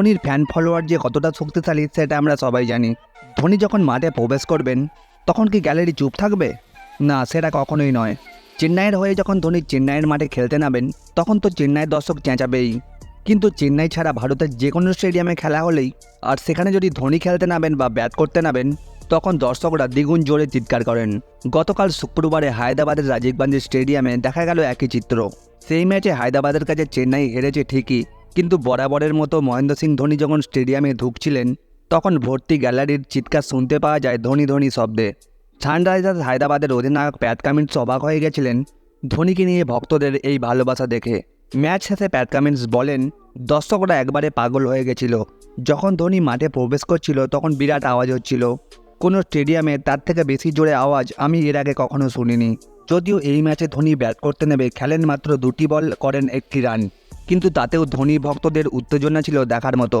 ধোনির fan follower যে কতটা শক্তিশালী সেটা আমরা সবাই জানি। ধোনি যখন মাঠে প্রবেশ করবেন, তখন কি গ্যালারি চুপ থাকবে? না, সেটা কখনোই নয়। চেন্নাইয়ের হয়ে যখন ধোনি চেন্নাইয়ের মাঠে খেলতে নামেন, তখন তো চেন্নাইয়ের দর্শক চেঁচাবেই। কিন্তু চেন্নাই ছাড়া ভারতের যে কোনো স্টেডিয়ামে খেলা হলেই, আর সেখানে যদি ধোনি খেলতে নামেন বা ব্যাট করতে নামেন, তখন দর্শকরা দ্বিগুণ জোরে চিৎকার করেন। গতকাল শুক্রবারে হায়দ্রাবাদের রাজীব গান্ধী স্টেডিয়ামে দেখা গেল একই চিত্র। সেই ম্যাচে হায়দ্রাবাদের কাছে চেন্নাই হেরেছে ঠিকই কিন্তু বরাবরের মতো মহেন্দ্র সিং ধোনি যখন স্টেডিয়ামে ঢুকছিলেন, তখন ভর্তি গ্যালারির চিৎকার শুনতে পাওয়া যায় ধোনি ধোনি শব্দে। সানরাইজার্স হায়দ্রাবাদের অধিনায়ক প্যাট কামিন্স অবাক হয়ে গেছিলেন ধোনিকে নিয়ে ভক্তদের এই ভালোবাসা দেখে। ম্যাচ শেষে প্যাট কামিন্স বলেন, দর্শকরা একবারে পাগল হয়ে গেছিল। যখন ধোনি মাঠে প্রবেশ করছিল, তখন বিরাট আওয়াজ হচ্ছিল। কোনো স্টেডিয়ামে তার থেকে বেশি জোরে আওয়াজ আমি এর আগে কখনো শুনিনি। যদিও এই ম্যাচে ধোনি ব্যাট করতে নেবে, খেলেন মাত্র দুটি বল, করেন একটি রান। কিন্তু তাতেও ধনী ভক্তদের উত্তেজনা ছিল দেখার মতো।